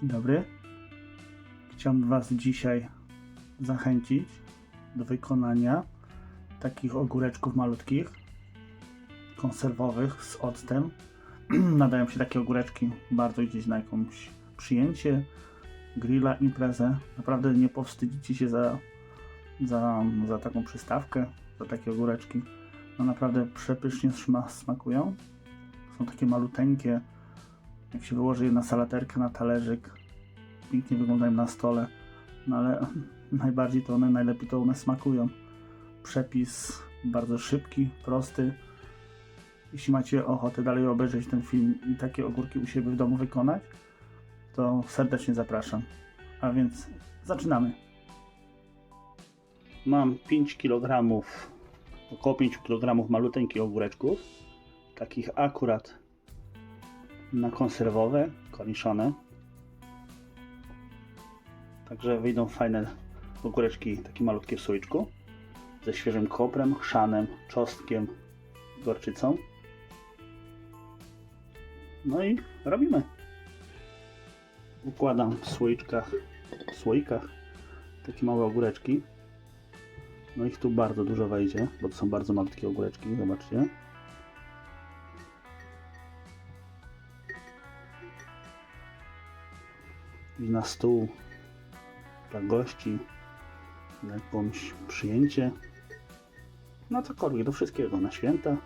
Dzień dobry. Chciałbym Was dzisiaj zachęcić do wykonania takich ogóreczków malutkich, konserwowych z octem. Nadają się takie ogóreczki bardzo gdzieś na jakąś przyjęcie, grilla, imprezę. Naprawdę nie powstydzicie się za, za, za taką przystawkę, za takie ogóreczki. No naprawdę przepysznie smakują. Są takie maluteńkie, jak się wyłoży je na salaterkę, na talerzyk, pięknie wyglądają na stole, no ale najbardziej to one, najlepiej to one smakują. Przepis bardzo szybki, prosty. Jeśli macie ochotę dalej obejrzeć ten film i takie ogórki u siebie w domu wykonać, to serdecznie zapraszam. A więc zaczynamy. Mam 5 kg, około 5 kg maluteńkich ogóreczków, takich akurat na konserwowe, korniszone. Także wyjdą fajne ogóreczki, takie malutkie w słoiczku. Ze świeżym koprem, chrzanem, czosnkiem, gorczycą. No i robimy. Układam w słoiczkach, w słoikach takie małe ogóreczki. No ich tu bardzo dużo wejdzie, bo to są bardzo malutkie ogóreczki, zobaczcie. I na stół dla gości, na jakąś przyjęcie. No cokolwiek, do wszystkiego, na święta,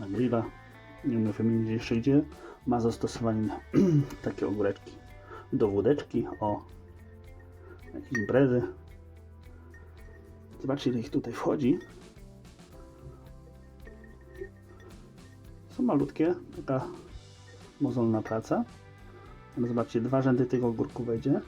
na grilla. Nie umiem wymienić jeszcze gdzie. Ma zastosowanie na takie ogóreczki do wódeczki, o jakieś imprezy. Zobaczcie ile ich tutaj wchodzi. Są malutkie, taka mozolna praca. Zobaczcie, dwa rzędy tych ogórków wejdzie.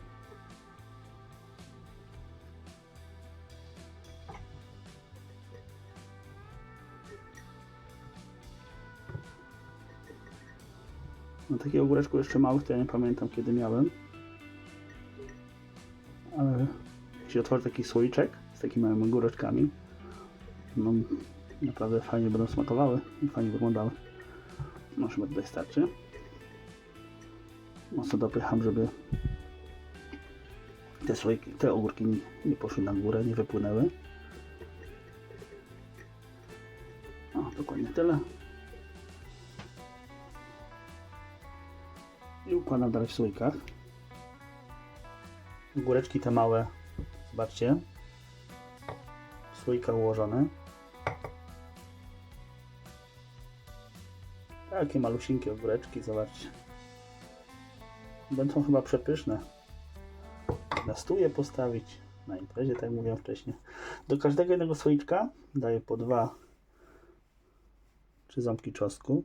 No takiego ogóreczku jeszcze małych to ja nie pamiętam kiedy miałem. Ale jak się otworzy taki słoiczek z takimi małymi ogóreczkami, no naprawdę fajnie będą smakowały i fajnie wyglądały. No chyba tutaj starczy mocno dopycham, żeby te, słoiki, te ogórki nie, poszły na górę, nie wypłynęły. O, dokładnie tyle. I układam dalej w słoikach. Ogóreczki te małe, zobaczcie, w słoikach ułożone. Takie malusieńkie ogóreczki, zobaczcie. Będą chyba przepyszne. Na stół je postawić. Na imprezie, tak mówiłem wcześniej. Do każdego jednego słoiczka daję po dwa trzy ząbki czosnku.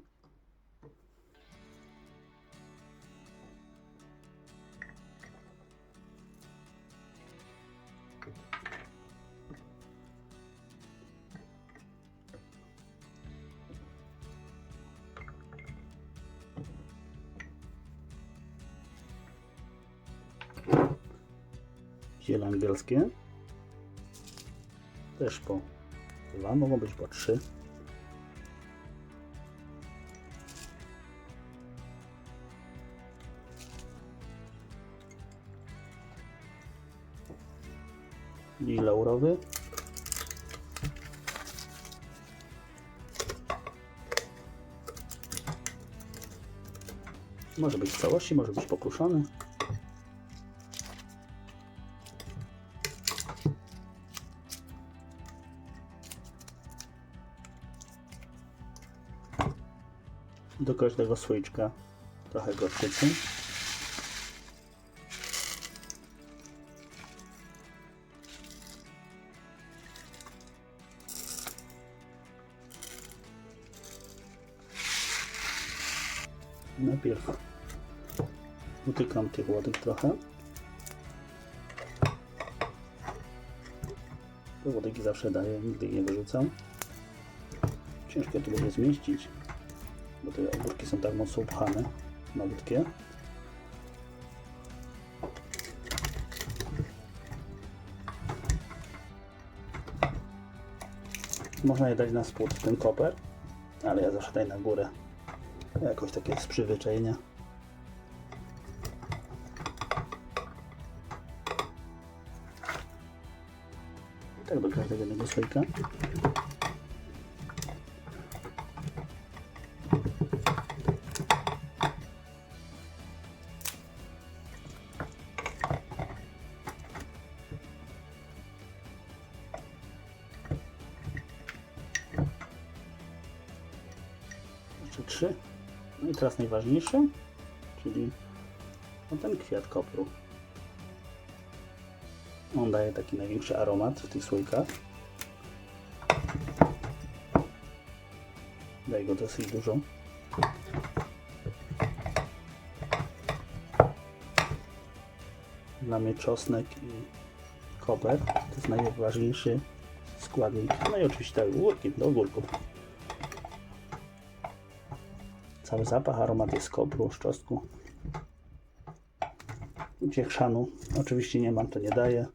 Ziele angielskie. Też po dwa, mogą być po trzy. I laurowy. Może być w całości, może być pokruszony. Do każdego słoiczka trochę gorczycy. Najpierw utykam tych łodyg trochę. Te łodygi zawsze daję, nigdy ich nie wyrzucam. Ciężko tu będzie zmieścić bo te ogórki są tak mocno upchane, malutkie. Można je dać na spód, w tym koper, ale ja zawsze daję na górę. Jakoś takie z przyzwyczajenia. I tak do każdego jednego słoika. No i teraz najważniejsze, czyli no ten kwiat kopru. On daje taki największy aromat w tych słoikach. Daje go dosyć dużo. Dla mnie czosnek i koper to jest najważniejszy składnik. No i oczywiście tak, ogórki do ogórków. Cały zapach, aromat jest kopru, z czosnku. Gdzie chrzanu oczywiście nie mam, to nie daję.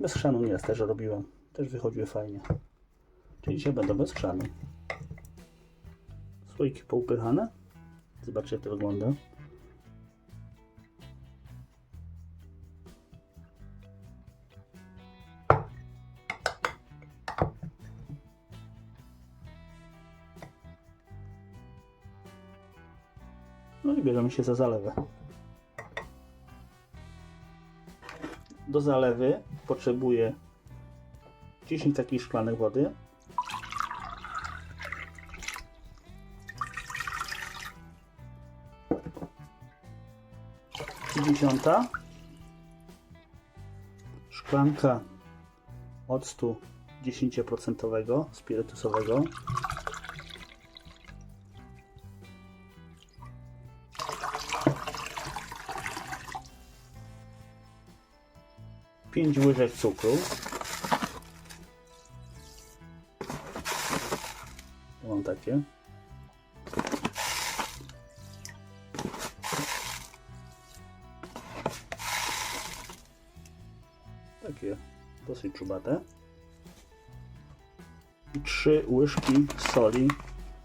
Bez chrzanu nieraz też robiłem. Też wychodziły fajnie. Czyli dzisiaj będą bez chrzanu. Słoiki poupychane. Zobaczcie jak to wygląda. No i bierzemy się za zalewę. Do zalewy potrzebuję 10 takich szklanek wody. Dziesiąta szklanka octu 10% spirytusowego. Pięć łyżek cukru. Mam takie. Takie dosyć czubate. I trzy łyżki soli.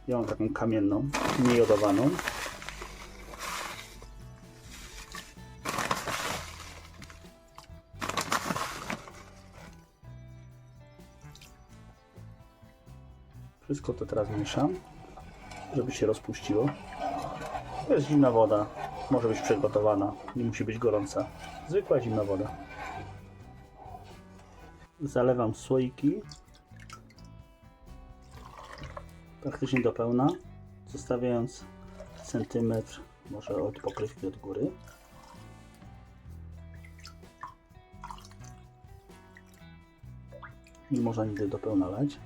Ja mam taką kamienną, niejodowaną. Wszystko to teraz mieszam, żeby się rozpuściło. To jest zimna woda, może być przygotowana, nie musi być gorąca. Zwykła zimna woda. Zalewam słoiki praktycznie do pełna, zostawiając centymetr może od pokrywki od góry. Nie można nigdy do pełna lać.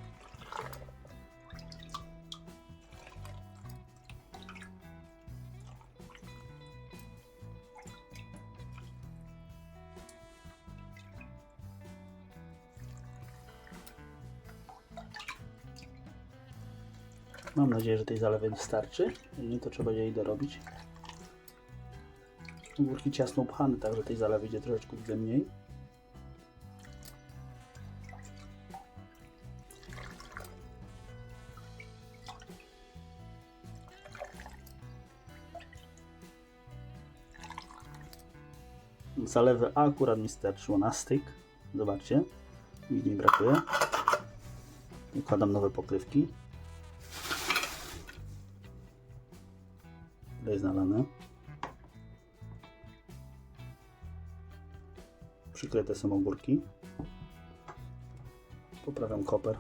Nadzieję, że tej zalewy wystarczy. Nie, to trzeba jej dorobić. Ogórki ciasno upchane, także tej zalewy idzie troszeczkę widzę mniej. Zalewy akurat mi starczyło na styk. Zobaczcie, nic nie brakuje. Układam nowe pokrywki. Tutaj znalane. Przykryte są ogórki. Poprawiam koper.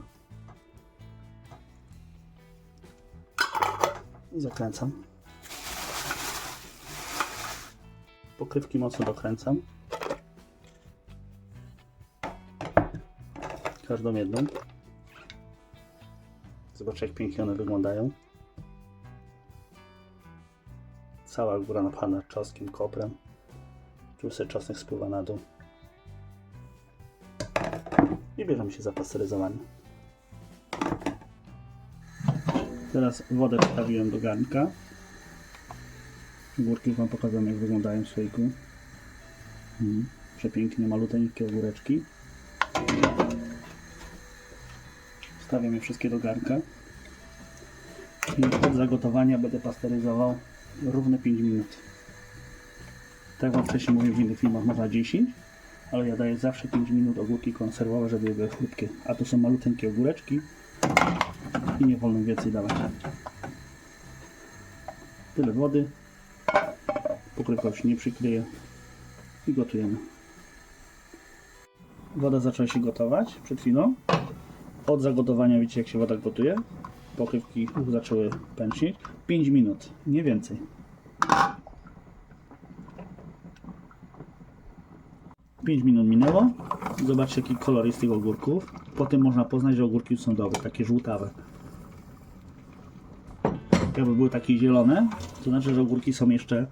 I zakręcam. Pokrywki mocno dokręcam. Każdą jedną. Zobaczcie jak pięknie one wyglądają. Cała góra napchana czosnkiem, koprem. Sobie czosnek spływa na dół. I bierzemy się za pasteryzowanie. Teraz wodę wstawiłem do garnka. Górki Wam pokazuję jak wyglądają w słoiku. Mhm. Przepięknie, maluteńkie ogóreczki. Wstawiam je wszystkie do garnka. I od zagotowania będę pasteryzował równe 5 minut. Tak Wam wcześniej mówiłem w innych filmach, można 10, ale ja daję zawsze 5 minut ogórki konserwowe, żeby były chrupkie. A to są maluteńkie ogóreczki i nie wolno więcej dawać. Tyle wody. Pokrywka już nie przykryje i gotujemy. Woda zaczęła się gotować przed chwilą. Od zagotowania wiecie jak się woda gotuje. Pokrywki już zaczęły pęcznieć. 5 minut, nie więcej. Pięć minut minęło. Zobaczcie jaki kolor jest tych ogórków. Potem można poznać, że ogórki są dobre, takie żółtawe. Jakby były takie zielone, to znaczy, że ogórki są jeszcze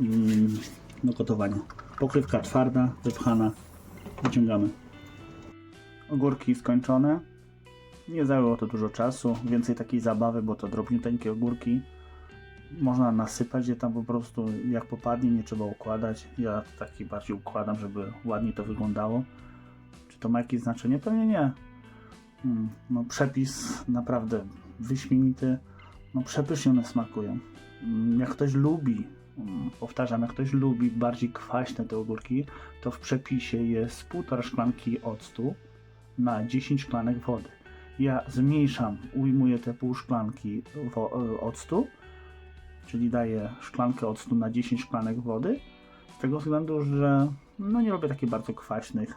mm, do gotowania. Pokrywka twarda, wypchana. Wyciągamy. Ogórki skończone. Nie zajęło to dużo czasu. Więcej takiej zabawy, bo to drobniuteńkie ogórki. Można nasypać je tam po prostu jak popadnie, nie trzeba układać. Ja taki bardziej układam, żeby ładnie to wyglądało. Czy to ma jakieś znaczenie? Pewnie nie. Mm, No, przepis naprawdę wyśmienity. No, przepysznie one smakują. Mm, Jak ktoś lubi, mm, powtarzam, jak ktoś lubi bardziej kwaśne te ogórki, to w przepisie jest półtora szklanki octu na 10 szklanek wody. Ja zmniejszam, ujmuję te pół szklanki e, octu, czyli daję szklankę octu na 10 szklanek wody, z tego względu, że no nie lubię takich bardzo kwaśnych,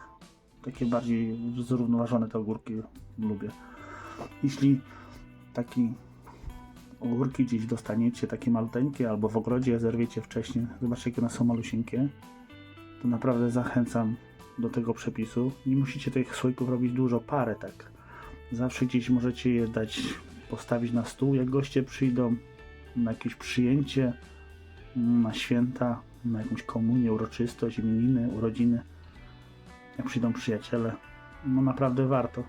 takie bardziej zrównoważone te ogórki lubię. Jeśli taki ogórki gdzieś dostaniecie, takie maluteńkie, albo w ogrodzie zerwiecie wcześniej, zobaczcie jakie one są malusieńkie, to naprawdę zachęcam do tego przepisu. Nie musicie tych słoików robić dużo, parę tak. Zawsze gdzieś możecie je dać, postawić na stół, jak goście przyjdą na jakieś przyjęcie, na święta, na jakąś komunię, uroczystość, imieniny, urodziny. Jak przyjdą przyjaciele, no naprawdę warto.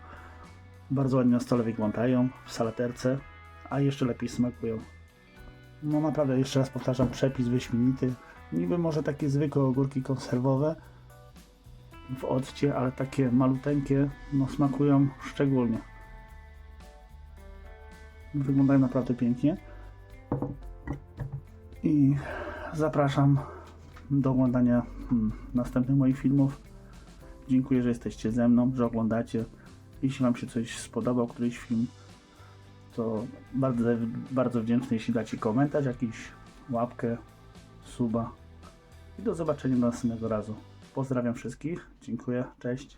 Bardzo ładnie na stole wyglądają, w salaterce, a jeszcze lepiej smakują. No naprawdę, jeszcze raz powtarzam, przepis wyśmienity. Niby może takie zwykłe ogórki konserwowe w occie, ale takie maluteńkie, no smakują szczególnie. Wyglądają naprawdę pięknie. I zapraszam do oglądania mm, następnych moich filmów. Dziękuję, że jesteście ze mną, że oglądacie. Jeśli Wam się coś spodobał, któryś film, to bardzo, bardzo wdzięczny, jeśli dacie komentarz, jakiś łapkę, suba. I do zobaczenia do następnego razu. Pozdrawiam wszystkich. Dziękuję. Cześć.